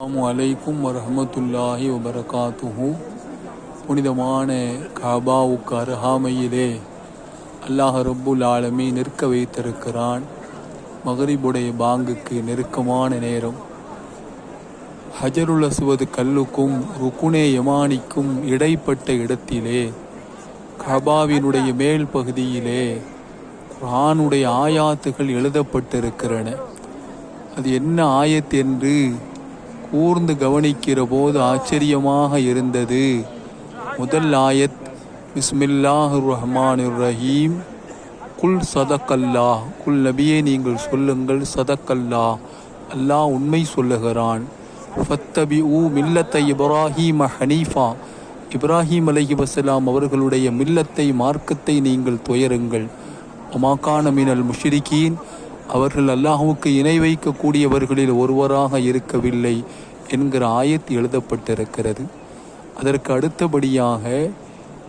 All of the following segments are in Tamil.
அஸ்ஸலாமு அலைக்கும் வரமத்துல்லாஹி வபரகாத்துஹு புனிதமான காபாவுக்கு அருகாமையிலே அல்லாஹ் ரப்புல் ஆலமீ நிற்க வைத்திருக்கிறான். மகரிபுடைய பாங்குக்கு நெருக்கமான நேரம். ஹஜருல் அசுவது கல்லுக்கும் ருக்குனே யமானிக்கும் இடைப்பட்ட இடத்திலே கபாவினுடைய மேல் பகுதியிலே குரானுடைய ஆயாத்துகள் எழுதப்பட்டிருக்கிறன அது என்ன ஆயத்து என்று கூர்ந்து கவனிக்கிற போது ஆச்சரியமாக இருந்தது. முதல் ஆயத் பிஸ்மில்லாஹ் ரஹ்மான் ரஹீம் குல் சதக்கல்லா குல் நபியே நீங்கள் சொல்லுங்கள் சதக்கல்லா அல்லாஹ் உண்மை சொல்லுகிறான். ஃபத்தபி ஊ மில்லத்தை இப்ராஹீம் ஹனீஃபா. இப்ராஹிம் அலஹி வசலாம் அவர்களுடைய மில்லத்தை மார்க்கத்தை நீங்கள் துயருங்கள். ஒமாக்கான மினல் முஷ்ரிகீன். அவர்கள் அல்லாஹுவுக்கு இணை வைக்கக்கூடியவர்களில் ஒருவராக இருக்கவில்லை என்கிற ஆயத்து எழுதப்பட்டிருக்கிறது. அதற்கு அடுத்தபடியாக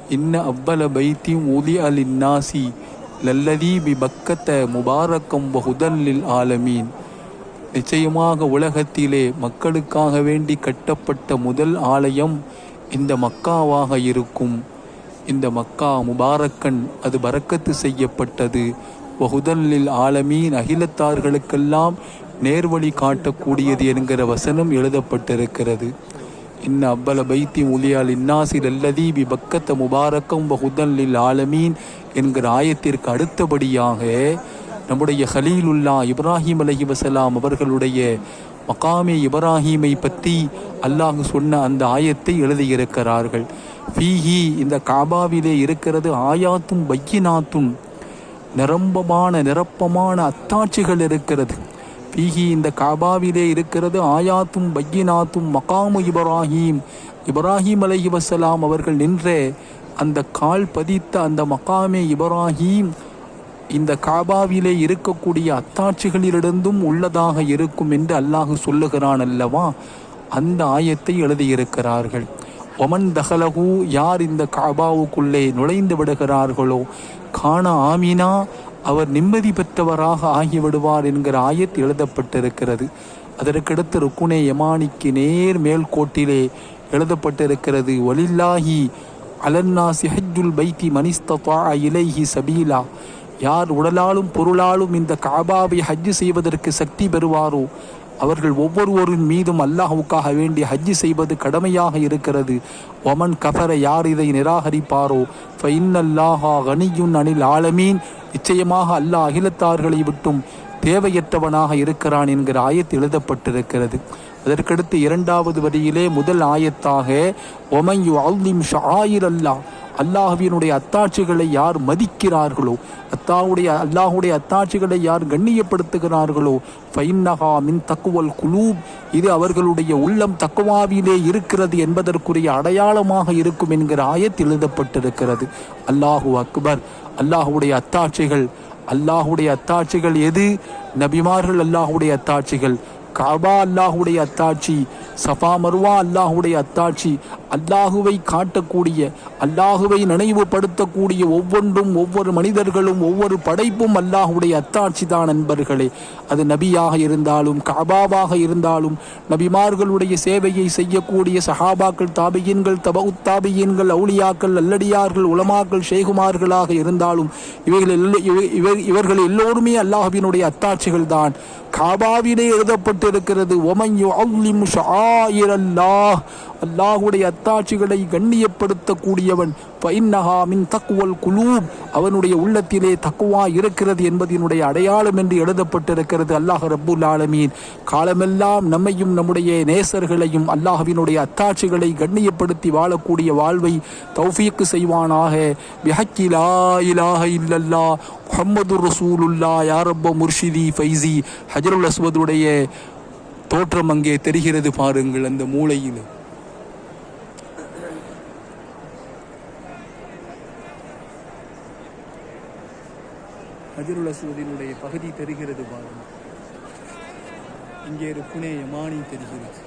இன்ன அவ்வல பைத்தியும் உலி அல் இன்னாசி லல்லதி பி பக்கத்த முபாரக்கம் வஹுதல்லில் ஆலமீன். நிச்சயமாக உலகத்திலே மக்களுக்காக வேண்டி கட்டப்பட்ட முதல் ஆலயம் இந்த மக்காவாக இருக்கும். இந்த மக்கா முபாரக்கன் அது பறக்கத்து செய்யப்பட்டது. வஹுதல்லில் ஆலமீன் அகிலத்தார்களுக்கெல்லாம் நேர்வழி காட்டக்கூடியது என்கிற வசனம் எழுதப்பட்டிருக்கிறது. இன்ன அவ்வள பைத்தி உலியால் இன்னாசில் அல்லதி பி பக்கத்த முபாரக்கம் வஹுதல்லில் ஆலமீன் என்கிற ஆயத்திற்கு அடுத்தபடியாக நம்முடைய ஹலீலுல்லா இப்ராஹிம் அலஹி வசலாம் அவர்களுடைய மகாமே இப்ராஹீமை பற்றி அல்லாஹ் சொன்ன அந்த ஆயத்தை எழுதியிருக்கிறார்கள். ஃபீஹி இந்த காபாவிலே இருக்கிறது ஆயாத்தும் பையினாத்தும் நிரம்பமான நிரப்பமான அத்தாட்சிகள் இருக்கிறது. பீகி இந்த காபாவிலே இருக்கிறது ஆயாத்தும் பையினாத்தும் மகாமு இப்ராஹீம். இப்ராஹீம் அலை வசலாம் அவர்கள் நின்ற அந்த கால் பதித்த அந்த மகாமே இப்ராஹீம் இந்த காபாவிலே இருக்கக்கூடிய அத்தாட்சிகளிலிருந்தும் உள்ளதாக இருக்கும் என்று அல்லாஹ் சொல்லுகிறான் அல்லவா? அந்த ஆயத்தை எழுதியிருக்கிறார்கள். ஒமன் தகலகு யார் இந்த காபாவுக்குள்ளே நுழைந்து விடுகிறார்களோ? காண ஆமீனா அவர் நிம்மதி பெற்றவராக ஆகிவிடுவார் என்கிற ஆயத் எழுதப்பட்டிருக்கிறது. அதற்கடுத்து ருக்குனே யமானிக்கு நேர் மேல்கோட்டிலே எழுதப்பட்டிருக்கிறது. ஒலில்லாஹி அலன்னாசி ஹஜ்ஜுல் பைத்தி மனிஸ்தபா இலைஹி சபீலா. யார் உடலாலும் பொருளாலும் இந்த காபாவை ஹஜ்ஜு செய்வதற்கு சக்தி பெறுவாரோ? அவர்கள் ஒவ்வொருவரின் மீதும் அல்லாஹுக்காக வேண்டி ஹஜ்ஜி செய்வது கடமையாக இருக்கிறது. ஒமன் கஃபர யார் இதை நிராகரிப்பாரோ? ஃபைன்னல்லாஹா கனியுன் அனில் ஆலமீன். நிச்சயமாக அல்லாஹ் அகிலத்தார்களை விட்டும் தேவையற்றவனாக இருக்கிறான் என்கிற ஆயத்து எழுதப்பட்டிருக்கிறது. அதற்கடுத்து இரண்டாவது வரியிலே முதல் ஆயத்தாக ஒமையு அல்லிம் ஷாயிர் அல்லாஹ் அல்லாஹுவினுடைய அத்தாட்சிகளை யார் மதிக்கிறார்களோ அத்தாவுடைய அல்லாஹுடைய அத்தாட்சிகளை யார் கண்ணியப்படுத்துகிறார்களோ ஃபைன்னஹா மின் தக்குவல் குலூப் இது அவர்களுடைய உள்ளம் தக்குவாவிலே இருக்கிறது என்பதற்குரிய அடையாளமாக இருக்கும் என்கிற ஆயத் எழுதப்பட்டிருக்கிறது. அல்லாஹு அக்பர் அல்லாஹுடைய அத்தாட்சிகள் அல்லாஹுடைய அத்தாட்சிகள் எது? நபிமார்கள் அல்லாஹுடைய அத்தாட்சிகள் காபா அல்லாஹுடைய அத்தாட்சி சஃபா மருவா அல்லாஹுடைய அத்தாட்சி அல்லாஹுவை காட்டக்கூடிய அல்லாஹுவை நினைவுபடுத்தக்கூடிய ஒவ்வொன்றும் ஒவ்வொரு மனிதர்களும் ஒவ்வொரு படைப்பும் அல்லாஹுடைய அத்தாட்சி தான் நண்பர்களே அது நபியாக இருந்தாலும் காபாவாக இருந்தாலும் நபிமார்களுடைய சேவையை செய்யக்கூடிய சஹாபாக்கள் தாபியன்கள் தபவுத் தாபியன்கள் அவுளியாக்கள் அல்லடியார்கள் உலமாக்கள் ஷேகுமார்களாக இருந்தாலும் இவைகள் எல்லோ- இவர்கள் எல்லோருமே அல்லாஹுவினுடைய அத்தாட்சிகள் தான். காபாவிலே எழுதப்பட்டிருக்கிறது ஒமையு அல்லிம் ஷாயிரல்லாஹ் அல்லாஹுடைய அத்தாட்சிகளை கண்ணியப்படுத்தக்கூடியவன். ஃபைன்னஹா மின் தக்குவல் குலூப் அவனுடைய உள்ளத்திலே தக்குவா இருக்கிறது என்பதனுடைய அடையாளம் என்று எழுதப்பட்டிருக்கிறது. அல்லாஹ் ரப்புல் ஆலமீன். காலமெல்லாம் நம்மையும் நம்முடைய நேசர்களையும் அல்லாஹவினுடைய அத்தாட்சிகளை கண்ணியப்படுத்தி வாழக்கூடிய வாழ்வை தௌஃபீக்கு செய்வானாக. பிஹக்கி லா இலாஹ இல்லல்லா முஹம்மது ரசூலுல்லா யாரப்ப முர்ஷிதி ஃபைசி. ஹஜருல் அஸ்வதுடைய தோற்றம் அங்கே தெரிகிறது பாருங்கள் அந்த மூலையில். ஹஜருல் பகுதி தெரிகிறது பாருங்கள். இங்கே ருக்குனே யமானி தெரிகிறது.